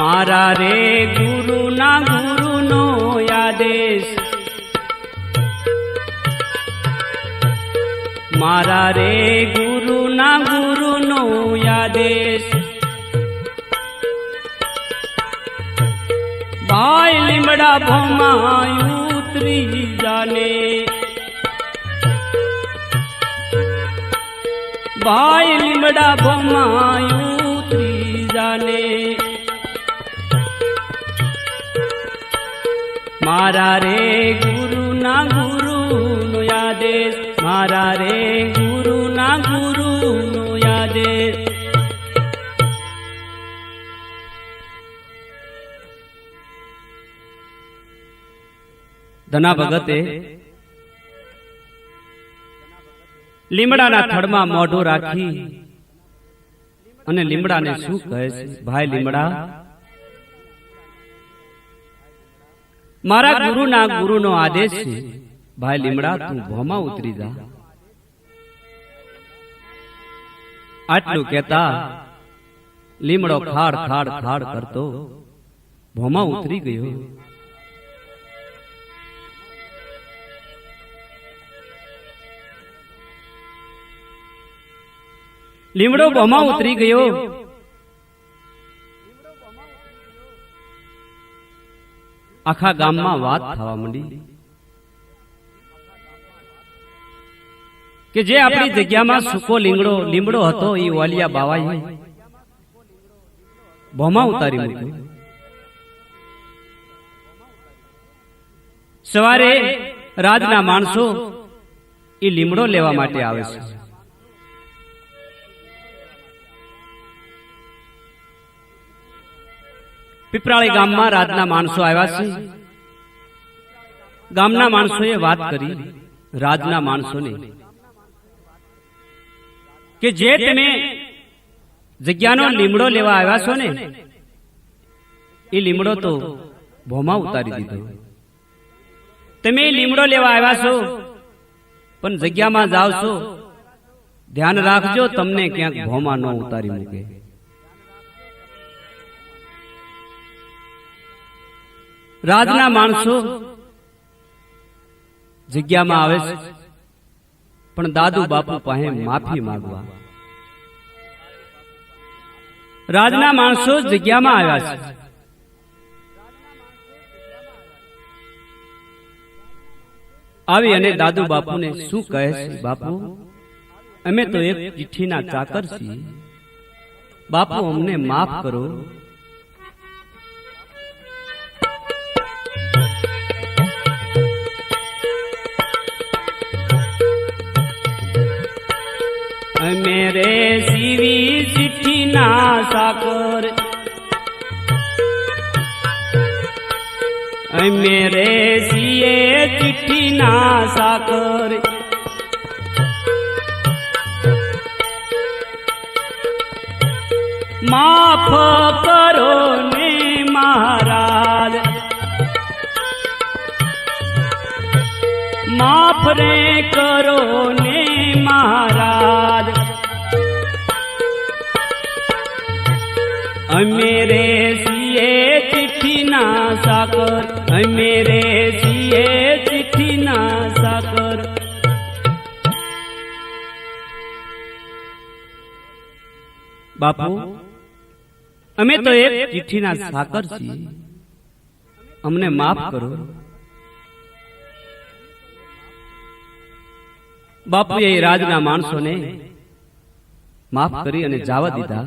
મારા રે ગુરુના ગુરુનો આદેશ મારા રે ગુરુના ગુરુનો આદેશ ભાઈ લીમડા ભોમાં ઉતરી જાને ભાઈ લીમડા ભોમાં ઉતરી જાને મારા રે ગુરુના ગુરુનો આદેશ મારા રે ગુરુના ગુરુનો આદેશ ધના ભગતે લીમડાના થડમાં મોઢું રાખી અને લીમડાને શું કહે છે? ભાઈ લીમડા મારા ગુરુના ગુરુનો આદેશ છે ભાઈ લીમડા તું ભોમાં ઉતરી જા. આટલું કહેતા લીમડો ખાડ ખાડ ખાડ કરતો ભોમાં ઉતરી ગયો. લીમડો ભોમાં ઉતરી ગયો. આખા ગામમાં વાત થવા માંડી. કે જે આપણી જગ્યામાં સૂકો લીંગડો લીમડો હતો એ વાલિયા બાવાએ ભોમા ઉતારી મૂક્યો. સવારે રાજના માણસો એ લીમડો લેવા માટે આવે છે. પીપરાળી ગામમાં રાજના માણસો આવ્યા છે. ગામના માણસોએ વાત કરી રાજના માણસોને. કે જે તમે જગ્યાનો લીમડો લેવા આવ્યા છો ને એ લીમડો તો ભોમાં ઉતારી દીધો. તમે લીમડો લેવા આવ્યા છો પણ જગ્યામાં જાવ છો. ધ્યાન રાખજો તમને ક્યાંક ભોમાં ન ઉતારી મૂકે. રાજના માણસો જગ્યામાં આવે છે. પણ દાદુ બાપુ પાસે માફી માંગવા. રાજના માણસો જગ્યામાં આવ્યા છે. આવી અને દાદુ બાપુને શું કહે છે બાપુ? અમે તો એક ચિઠ્ઠીના ચાકર છીએ બાપુ અમને માફ કરો. અમે સીવી સીવી ચિઠ્ઠીના સાકર મેરે સીએ ચિઠ્ઠી ના સાકર માફ કરો ને મહારાજ માફ રે કરો ને મહારાજ સાકર અમે રે સીએ ચિઠ્ઠીના સાકર બાપુ અમે તો એક ચિઠ્ઠીના સાકર છીએ અમને માફ કરો બાપુએ એ રાજના માણસોને માફ કરી અને જાવા દીધા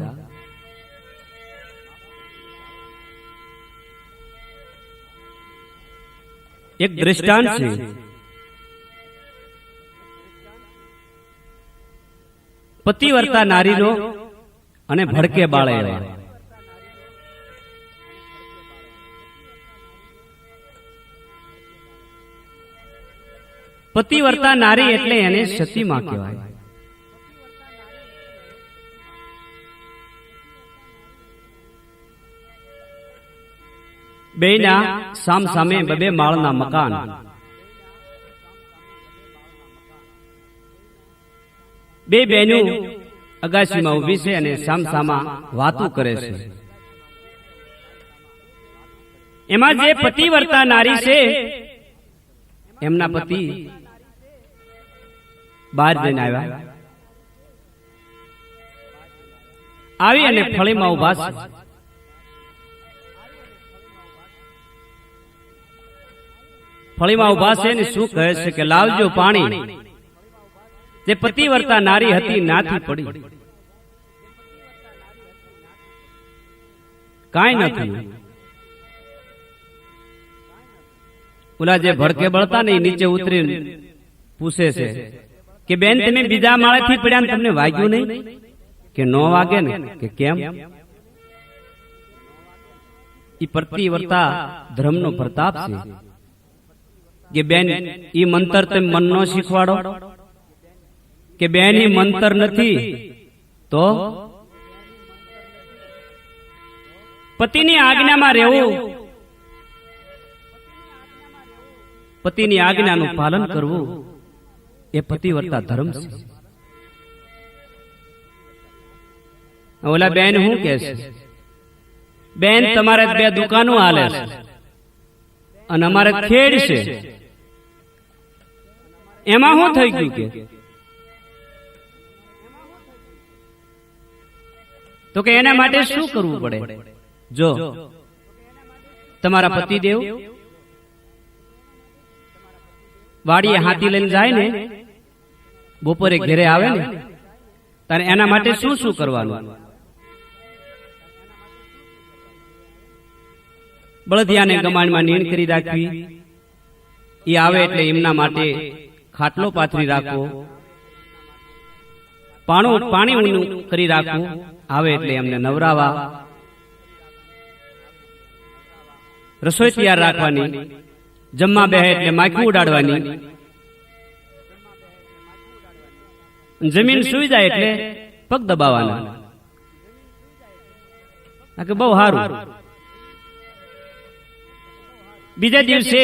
એક દ્રષ્ટાંત છે. પતિવર્તા નારીનો અને ભડકે બાળે એવા પતિવર્તા નારી એટલે એને સતીમાં કહેવાય. બેના સામ સામે બબે માળના મકાન. બે બહેનો અગાશીમાં ઊભી છે અને સામસામા વાતો કરે છે. એમાં જે પતિવર્તા નારી છે એમના પતિ બહાર જઈને આવ્યા. આવી અને ફળીમાં ઊભા છે. ફળીમાં ઊભા છે ને શું કહે છે કે લાવજો પાણી. તે પતિવર્તા નારી હતી નાથી પડી. કાંઈ નથી. ઓલા જે ભડકે બળતા ને નીચે ઉતરી પૂછે છે કે બેન તમે બીજા માળેથી પડ્યા ને તમને વાગ્યું નહીં? કે નો વાગે ને? કે કેમ? ઈ પ્રતિવર્તા ધર્મનો પ્રતાપ છે. કે બેન એ મંતર તમે મનનો શીખવાડો. કે બેન એ મંતર નથી, તો? પતિની આજ્ઞામાં રહેવું. પતિની આજ્ઞાનું પાલન કરવું એ પતિવર્તા ધર્મ છે. ઓલા બેન શું કે છે? બેન, તમારે બે દુકાનો હાલે છે. અને અમારે ખેડ છે. એમાં શું થઈ ગયું કે? તો કે એના માટે શું કરવું પડે? જો તમારા પતિદેવ વાડીએ હાથી લઈને જાય ને બપોરે ઘેરે આવે ને તારે એના માટે શું શું કરવાનું? બળદિયાને ગમાણમાં નીણ કરી રાખવી. એ આવે એટલે એમના માટે ખાટલો પાથરી રાખવો પાણું પાણી ઊંડું કરી રાખવું આવે એટલે એમને નવરાવા. રસોઈ તૈયાર રાખવાની. જમવા બેહે એટલે માખી ઉડાડવાની. જમીન સુઈ જાય એટલે પગ દબાવવાના કે બહુ સારું બીજા દિવસે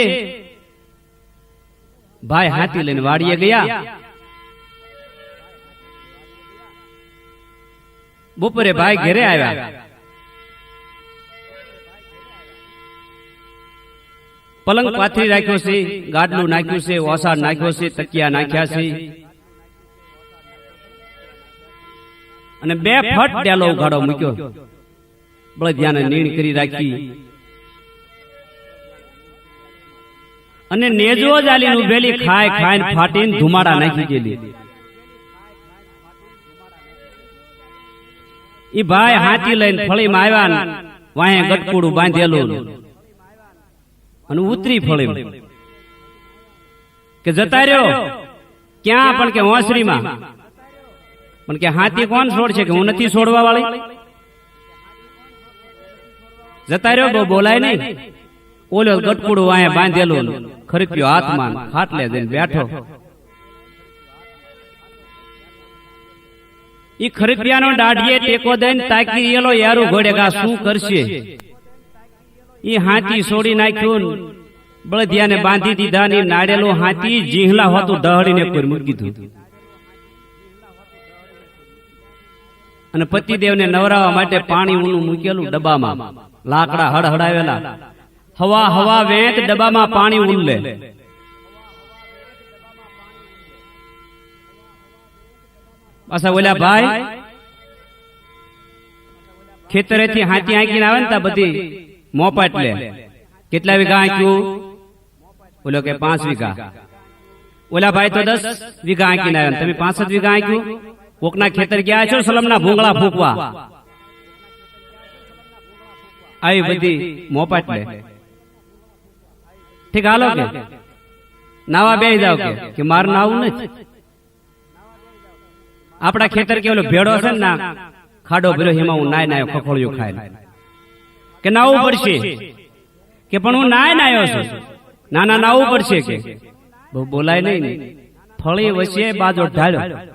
ભાઈ હાથી લઈને વાડીએ ગયા. બપોરે ભાઈ ઘરે આવ્યા. પલંગ પાથરી રાખ્યો છે ગાડલું નાખ્યું છે ઓસાડ નાખ્યો છે તકિયા નાખ્યા છે. અને બે ફટ ડેલો ઉઘાડો મૂક્યો. બળદિયાને નીણ કરી રાખી. અને નેજો જાલી ઉભેલી ખાય ખાય ફાટીને ધુમાડા નાખી ગયેલી. ઈ ભાઈ હાથી લઈને ફળીમાં આવ્યા વાહે ગટકુડું બાંધેલું. અને ઉતરી ફળી કે જતા રહ્યો? ક્યાં પણ કે હોંસરીમાં? પણ કે હાથી કોણ છોડશે કે હું નથી છોડવા વાળી જતા રહ્યો બહુ બોલાય નહીં. ઓલો ગટકુડો વાહે બાંધેલો ખરીપ્યો હાથમાં ખાટલે જઈને બેઠો. ઈ ખરીપિયાનો દાઢીએ ટેકો દઈને તાકી એલો યારું ઘોડેગા શું કરશે? ઈ હાથી છોડી નાખ્યું બળદિયાને બાંધી દીધા ને નાડેલો હાથી જીહલા હોતું દહડીને કોઈ મૂકી દીધું. અને પતિદેવને નવરાવા માટે પાણી ઊનું મૂકેલું ડબ્બામાં. લાકડા હડહડાવેલા. હવા હવા વેત ડબ્બામાં પાણી ઉલ્લે પાછા ઓલા ભાઈ ખેતરેથી હાથી આંકીને આવે ને તા બધી મોપાટ લે. કેટલા વીઘા આંક્યું? ઓલો કે પાંચ વીઘા. ઓલા ભાઈ તો દસ વીઘા આંકીને આવ્યા તમે પાંચ જ વીઘા આંક્યું? કોકના ખેતર ગયા છો સલમના ભૂંગળા ફૂંકવા. આવી બધી મોપાટ લે. ઠીક હાલો કે? નાવા બે જાવ કે? કે? માર નાવું નથી? આપણા ખેતર કે ઓલો ભેડો છે ને ના ખાડો ભર્યો એમાં હું નાય નાયો ખખોળિયું ખાય કે નાવું પડશે? કે પણ હું નાય નાયો છું? ના ના નાવું પડશે કે? બહુ બોલાય નહીં ફળી વચ્ચે બાજો ઢાળ્યો.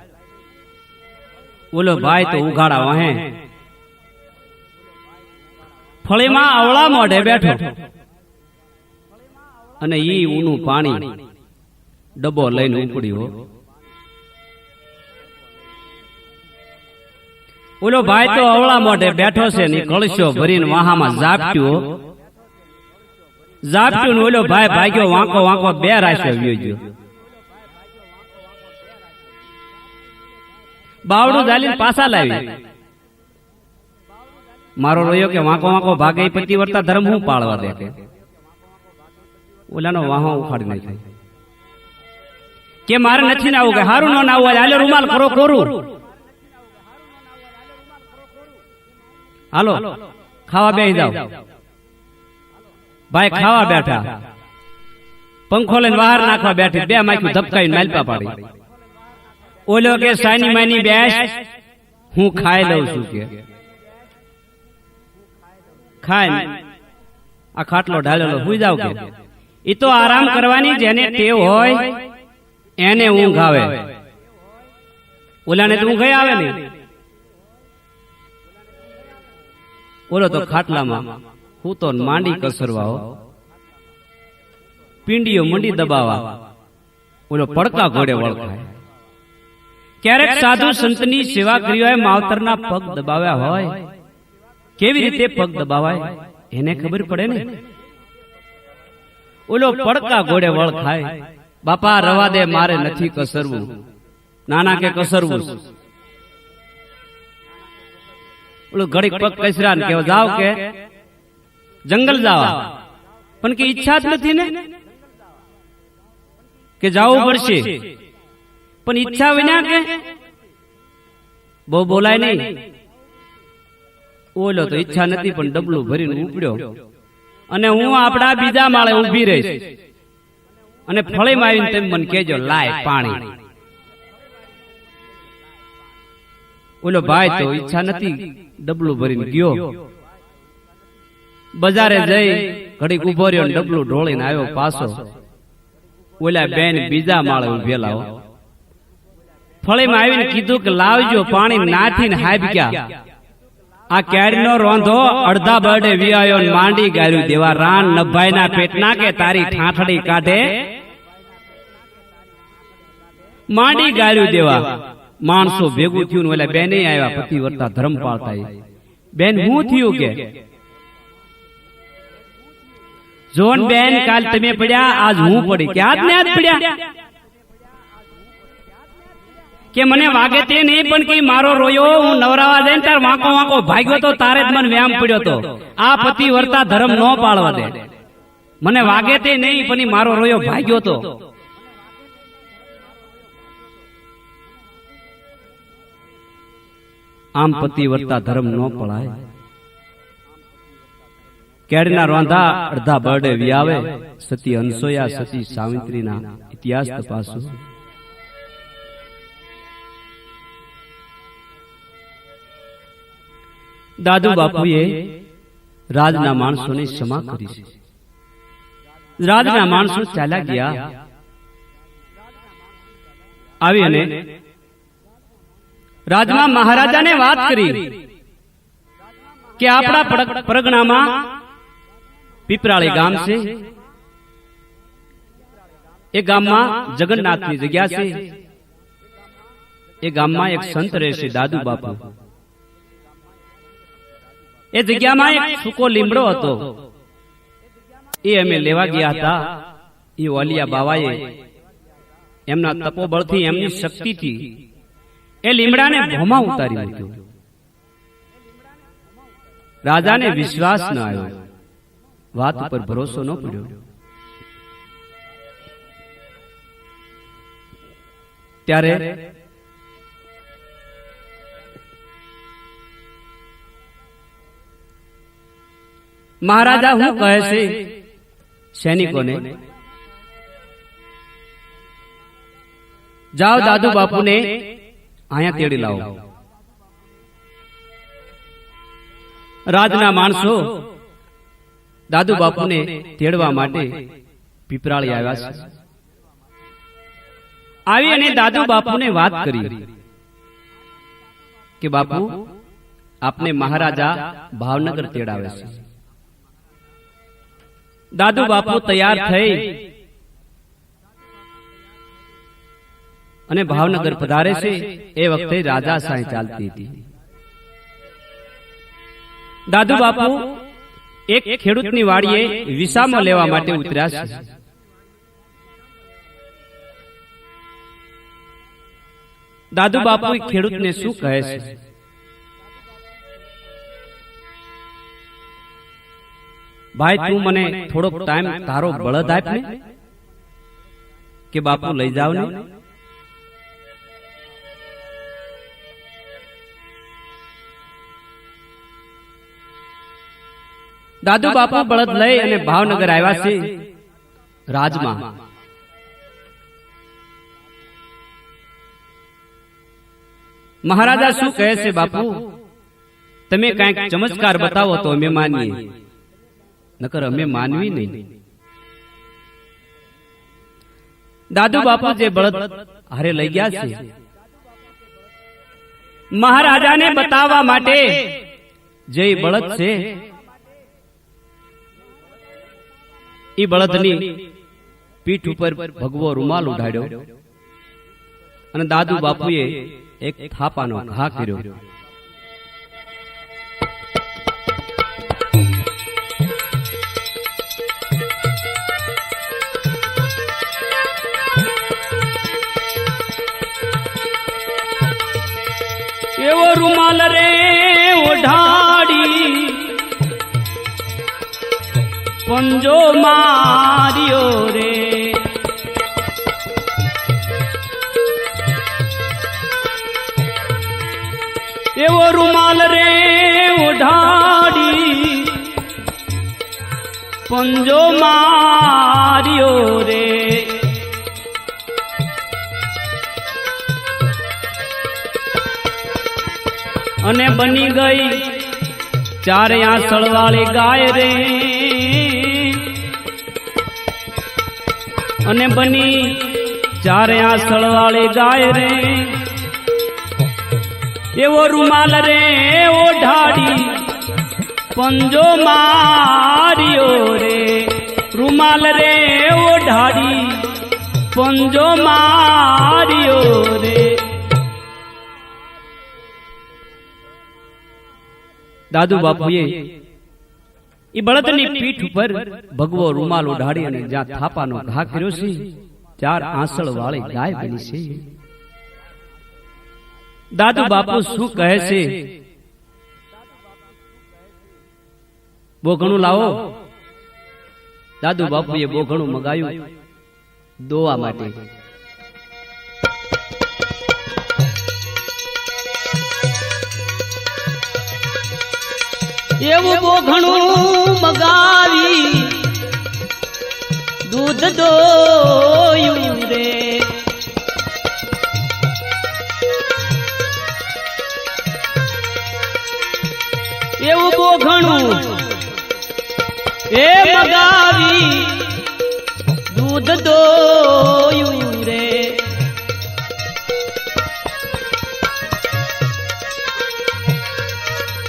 ઓલો ભાઈ તો ઉઘાડા વહે ફળીમાં અવળા મોઢે બેઠો. અને ઈ ઊનું પાણી ડબ્બો લઈને ઉપડ્યો. ઓલો ભાઈ તો અવળા મોઢે બેઠો છે ને કળશો ભરીને વાહામાં ઝાપટ્યો. ઝાપટ્યું ઓલો ભાઈ ભાગ્યો વાંકો વાંકો બે રાશ્યો વ્યો ગયો. બાવડું ચાલીને પાછા લાવી મારો રહ્યો કે વાંકો વાંકો ભાગે પતિ પતિવર્તા ધર્મ હું પાળવા દે કે? ઓલાનો વાહો ઉખાડી નાખ્યો. કે મારે નથી ને આવું કે હારું ન નાવું હાલે રૂમાલ કરો કોરું હાલો ખાવા બેસી જાઓ. ભાઈ ખાવા બેઠા. પંખો લઈને બહાર નાખવા બેઠી બે માખ્યું ધબકાઈને માલપા પાડી. ઓલો કે સાની માની બેસ. હું ખાઈ લઉં છું કે. ખાય આ ખાટલો ઢાલેલો હુઈ જાવ કે? એ તો આરામ કરવાની જેને ટેવ હોય, એને ઊંઘ આવે. ઓલાને તો ઊંઘ આવે નહીં. બોલો તો ખાટલામાં હું તો માંડી કસરવા હો. પિંડીઓ મંડી દબાવા. ઓલો પડકા ઘોડે વળખાય. ક્યારેક સાધુ સંતની સેવા કરી હોય માવતરના પગ દબાવ્યા હોય. કેવી રીતે પગ દબાવાય, એને ખબર પડે ને? ઓલો પડકા ઘોડે વળખાય. બાપા રવા દે મારે નથી કસરવું. નાના કે કસરવું. ઓલો ઘડીક પગ કસરા ને કેવા જાવ કે જંગલ જાવા. પણ કે ઈચ્છા જ નથી ને? કે જાવું પડશે. પણ ઈચ્છા વિના કે? બહુ બોલાય નહીં. ઓલો તો ઈચ્છા નથી પણ ડબલું ભરીને ઉપડ્યો. અને હું આપણા બીજા માળે ઊભી રહીશ. અને ફળીમાં આવીને તમે મને કહેજો લાય પાણી. ઓલો ભાઈ તો ઈચ્છા નથી ડબલું ભરીને ગયો. બજારે જઈ ઘડીક ઊભો રહ્યો ડબલું ઢોળીને આવ્યો પાછો. ઓલા બેન બીજા માળે ઉભેલા ફળીમાં આવીને કીધું કે લાવજો પાણી નાથીને હાબ ગયા આ કેરીનો રોંધો અડધા બરડે વિયાયો માંડી ગાળ્યું. દેવા રાન નભાઈના પેટના કે તારી ઠાઠડી કાઢે? માંડી ગાળ્યું દેવા. માણસો ભેગું થયું ઓલા બેને આવ્યા પતિ વર્તા ધર્મ પાળતા બેન, હું થયું કે? જોન બેન, કાલ તમે પડ્યા, આજ હું પડી. કે આજ પડ્યા? કે મને વાગે તે નહીં પણ કે મારો રોયો હું નવરાવા જઈને તાર વાંકો વાંકો ભાગ્યો તો તારે જ મને વ્યામ પડ્યો તો. આ પતિ વર્તા ધર્મ ન પાળવા દે. મને વાગે તે નહીં પણ મારો રોયો ભાગ્યો તો. આમ પતિ વર્તા ધર્મ ન પળાય. કેડના રોંધા અડધા બરડે વ્યાવે સતી હંસોયા સતી સાવિત્રીના ઇતિહાસ તપાસો. દાદુ બાપુએ રાજના માણસોને ક્ષમા કરી છે. રાજના માણસો ચાલ્યા ગયા. આવી અને રાજમાં મહારાજાને વાત કરી કે આપણા પરગણામાં પીપરાળી ગામ છે. એ ગામમાં જગન્નાથની જગ્યા છે. એ ગામમાં એક સંત રહેશે દાદુ બાપુ. એ જગ્યામાં એક સૂકો લીમડો હતો. એ અમે લેવા ગયા હતા. એ વાલિયા બાવાએ એમના તપોબળથી એમની શક્તિથી એ લીમડાને ભોમાં ઉતારી મૂક્યો. રાજાને વિશ્વાસ ન આવ્યો. વાત ઉપર ભરોસો ન પડ્યો ત્યારે મહારાજા હું કહે છે સૈનિકોને જાઓ દાદુ બાપુને અહીંયા તેડી લાવો. રાજના માણસો દાદુ બાપુને તેડવા માટે પીપરાળી આવ્યા છે. આવી અને દાદુ બાપુને વાત કરી કે બાપુ આપને મહારાજા ભાવનગર તેડાવે છે. દાદુ બાપુ તૈયાર થઈ. અને ભાવનગર પધારે છે. એ વખતે રાજા સાંઈ ચાલતી હતી. દાદુ બાપુ એક ખેડૂતની વાડીએ વિસામાં લેવા માટે ઉતર્યા છે. દાદુ બાપુ ખેડૂતને શું કહે છે? ભાઈ તું મને થોડોક ટાઈમ તારો બળદ આપ ને કે બાપુ લઈ જાવ ને દાદુ બાપુ બળદ લઈ અને ભાવનગર આવ્યા છે. રાજમાં. મહારાજા શું કહે છે બાપુ? તમે કંઈક ચમત્કાર બતાવો તો અમે માનીએ. નકર અમે માનવી નહીં. દાદુ બાપુ જે બળદ હારે લઈ ગયા છે. મહારાજાને બતાવવા માટે જે બળદ છે એ બળદની પીઠ ઉપર ભગવો રૂમાલ ઉઢાડ્યો અને દાદુ બાપુએ એક થાપાનો ઘા કર્યો રૂમાલ રે ઓઢાડી. પંજો માર્યો રે. એવો રૂમાલ રે ઓઢાડી. પંજો માર્યો અને બની ગઈ ચારે આ સળવાળી ગાય રે. અને બની ચારે આ સળવાળી ગાય રે. એવો રૂમાલ રે ઓઢાડી પંજો માર્યો રે. રૂમાલ રે ઓઢાડી પંજો માર્યો દાદુ બાપુએ એ બળદની પીઠ ઉપર ભગવો રૂમાલ ઉડાડી અને જ્યાં થાપાનો ઘા કર્યો છે ચાર આંસળ વાળી ગાય બની છે. દાદુ બાપુ શું કહે છે? બહુ ઘણું લાવો. દાદુ બાપુએ બહુ ઘણું મગાયું દોવા માટે. એવું બોઘણું ઘણું મગાવી દૂધ દોયું રે. એવું બોઘણું ઘણું એ મગાવી દૂધ દોયું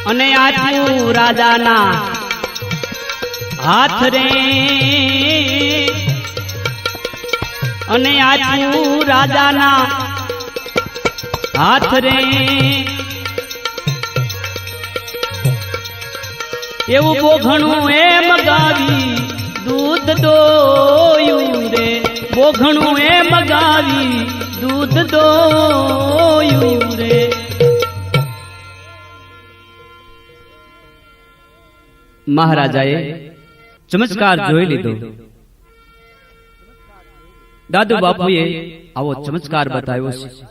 અને આટલું રાજાના હાથ રે. અને આટલું રાજાના હાથ રે. એવું બોઘણું એમ ગાવી દૂધ દોયું રે. બોઘણું એમ ગાવી દૂધ દોયું રે. મહારાજાએ ચમત્કાર જોઈ લીધો. દાદુ બાપુએ આવો ચમત્કાર બતાવ્યો છે.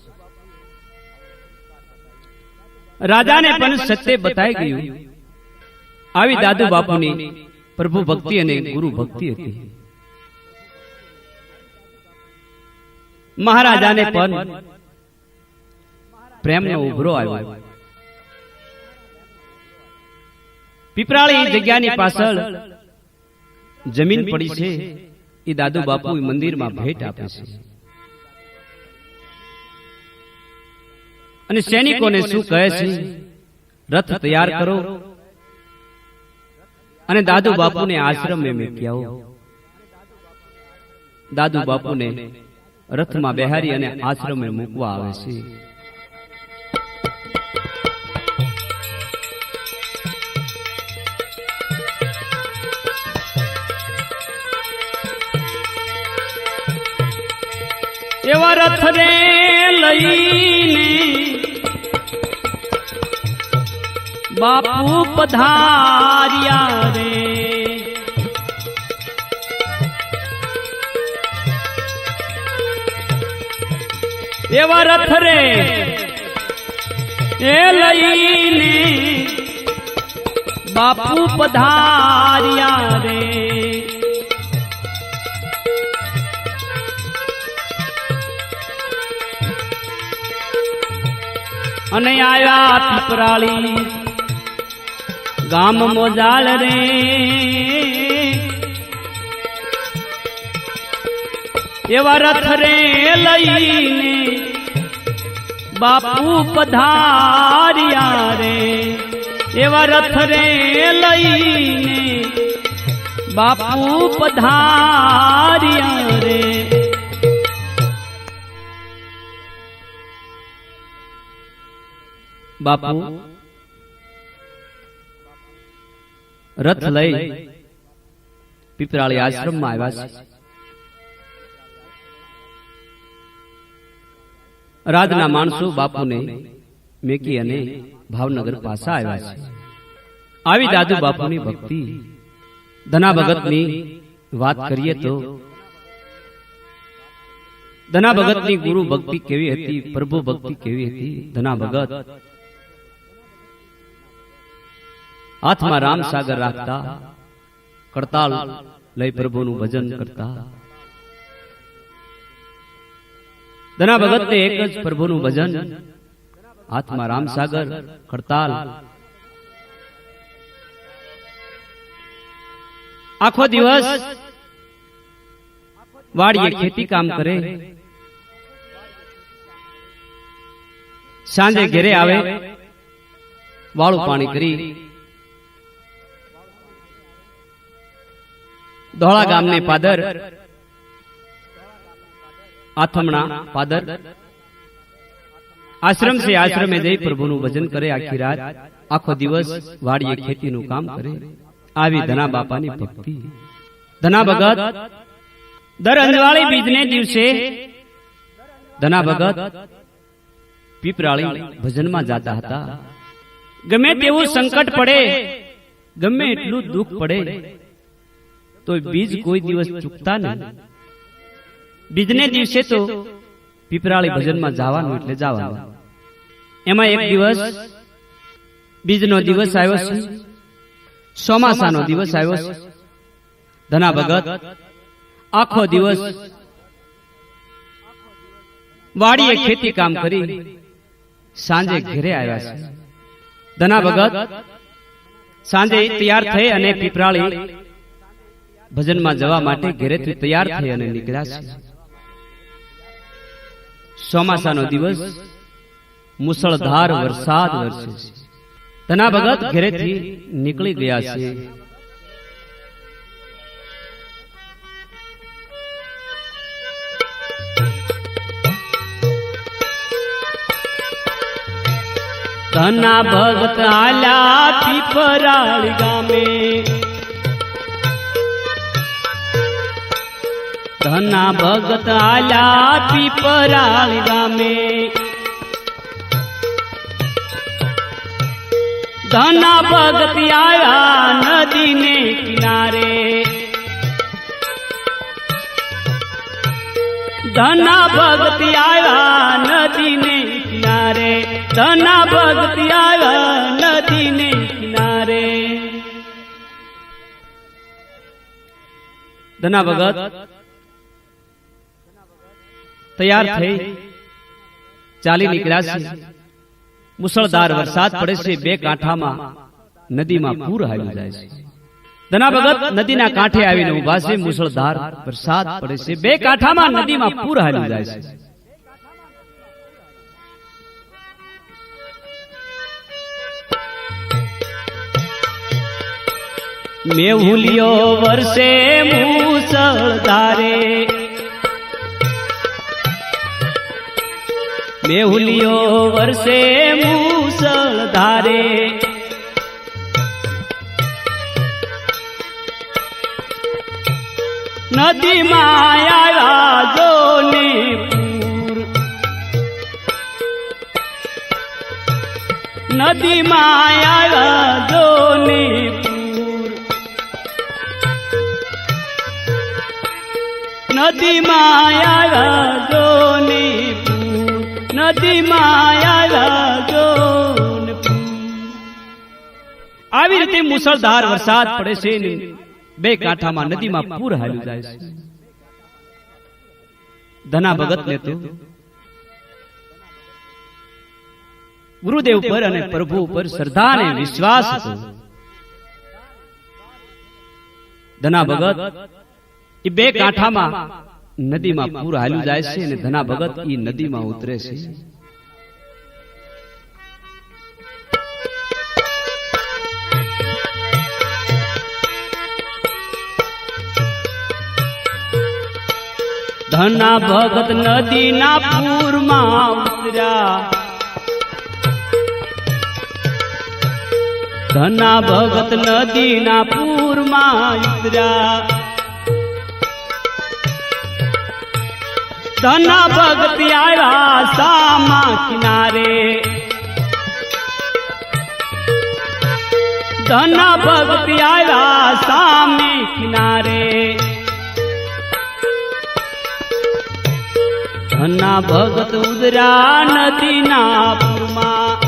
રાજાને પણ સત્ય બતાવી ગયું. આવી દાદુ બાપુની પ્રભુ ભક્તિ અને ગુરુ ભક્તિ હતી. મહારાજાને પણ પ્રેમનો ઉભરો આવ્યો. પીપરાળી જગ્યાની પાછળ જમીન પડી છે. એ દાદુ બાપુ મંદિરમાં ભેટ આપે છે. અને સૈનિકોને શું કહે છે? રથ તૈયાર કરો. અને દાદુ બાપુને આશ્રમે મૂકી આવો દાદુ બાપુને રથમાં બેહારી અને આશ્રમે મૂકવા આવે છે. એવા રથ રે લઈને બાપુ પધાર્યા રે. એવા રથ રે એ લઈને બાપુ પધાર્યા અને આવ્યા પીપરાળી ગામ મોજાળ રે. એવા રથ રે લઈને બાપુ પધાર્યા રે. એવા રથ રે લઈને બાપુ પધાર્યા રે. બાપુ રથ લઈ પીપરાળી આશ્રમમાં આવ્યા છે. રાજના માણસો બાપુને મેકી અને ભાવનગર પાસા આવ્યા છે. આવી દાદુ બાપુની ભક્તિ ધના ભગતની વાત કરીએ તો ધના ભગતની ગુરુ ભક્તિ કેવી હતી? પ્રભુ ભક્તિ કેવી હતી? ધના ભગત હાથમાં રામ સાગર રાખતા કરતાલ લઈ પ્રભુનું ભજન કરતા. દના ભગતને એક જ પ્રભુનું ભજન. હાથમાં રામ સાગર કરતાલ. આખો દિવસ વાડીએ ખેતી કામ કરે. સાંજે ઘેરે આવે વાળું પાણી કરી. ધોળા ગામને પાદર, આથમણા પાદર. આશ્રમ છે આશ્રમે જઈ પ્રભુનું ભજન કરે આખી રાત, આખો દિવસ વાડીએ ખેતીનું કામ કરે. આવી ધના બાપાની ભક્તિ. ધના ભગત, દર અંજવાળી બીજને દિવસે ધના ભગત પીપરાળી ભજનમાં જાતા હતા. ગમે તેવું સંકટ પડે, ગમે એટલું દુઃખ પડે તો બીજ કોઈ દિવસ ચૂકતા નહીં. બીજને દિવસે તો પીપરાળી ભજનમાં જવાનું એટલે જવાનું. એમાં એક દિવસ બીજનો દિવસ આવ્યો છે. ચોમાસાનો દિવસ આવ્યો છે. ધના ભગત આખો દિવસ વાડીએ ખેતી કામ કરી સાંજે ઘરે આવ્યા છે. ધના ભગત સાંજે તૈયાર થઈ અને પીપરાળી ભજનમાં જવા માટે ઘેરેથી તૈયાર થઈ અને નીકળ્યા છે. ચોમાસાનો દિવસ મુસળધાર વરસાદ વરસે છે. ધના ભગત ઘરેથી નીકળી ગયા છે. ધના ભગત આલ્યા પીપરાળી ગામે ધના ભગત આલા પીપરાળી ગામે. ધના ભગત આવ્યા નદીને કિનારે. ધના ભગત આવ્યા નદીને કિનારે. ધના ભગત આવ્યા નદીને કિનારે. ધના ભગત તૈયાર થઈ. ચાલી નીકળ્યા છે મુસળધાર વરસાદ પડે છે બે કાંઠામાં. નદીમાં પૂર આવી જાય છે. ધના ભગત નદીના કાંઠે આવીને ઊભા છે મુસળધાર વરસાદ પડે છે. બે કાંઠામાં નદીમાં પૂર હાલી જાય છે. મેહુલિયો વર્ષે મૂસળધારે. મેહુલિયો વરસે મૂસળ ધારે. નદી માયા જોની પૂર નદી માયા જોની નદી માયા જો પૂર આવી રીતે મુસળધાર વરસાદ પડે છે બે કાંઠામાં નદીમાં પૂર હાલ્યું જાય છે. ધના ભગત ને તો ગુરુદેવ પર અને પ્રભુ પર શ્રદ્ધા અને વિશ્વાસ હતો. ધના ભગત એ બે કાંઠામાં નદીમાં પૂર હાલ્યું જાય છે અને ધના ભગત એ નદીમાં ઉતરે છે. ધના ભગત નદીના પૂરમાં ઉતર્યા. ધના ભગત નદીના પૂરમાં ઉતર્યા. ધના ભક્તિ આવ્યા સામા કિનારે ધન ભક્તિ આવ્યા સામે કિનારે ધના ભગત ઉદરા નદીના પુરમાં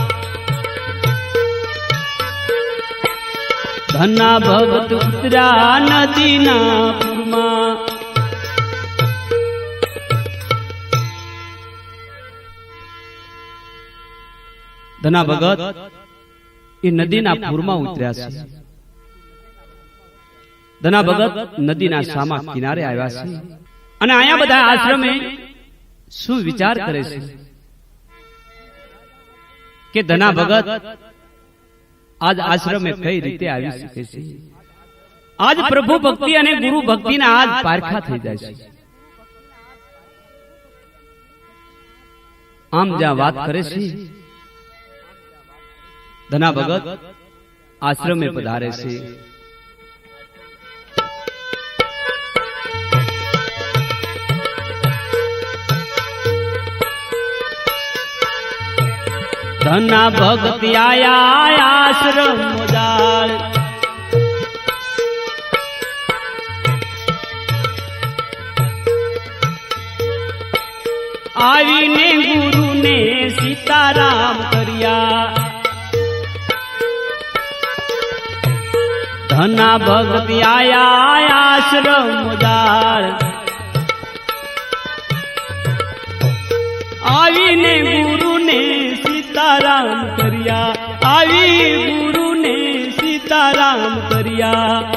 ધના ભગત ઉદરા નદીના પૂરમાં ધના ભગત એ નદીના પૂરમાં ઉતર્યા છે. ધના ભગત નદીના સામા કિનારે આવ્યા છે. અને અહીંયા બધા આશ્રમે શું વિચાર કરે છે કે ધના ભગત આજ આશ્રમે કઈ રીતે આવી શકે છે. આજ પ્રભુ ભક્તિ અને ગુરુ ભક્તિના આજ પારખા થઈ જાય છે. આમ જ્યાં વાત કરે છે ધના ભગત આશ્રમે પધારે છે ધના ભગત આયા આશ્રમ મોદાળ આવીને ગુરુને સીતારામ કર્યા ધના ભક્તિ આયા આશ્રમ ઉદાર આવીને ગુરુને સીતારામ કર્યા. આવી ગુરુને સીતારામ કર્યા.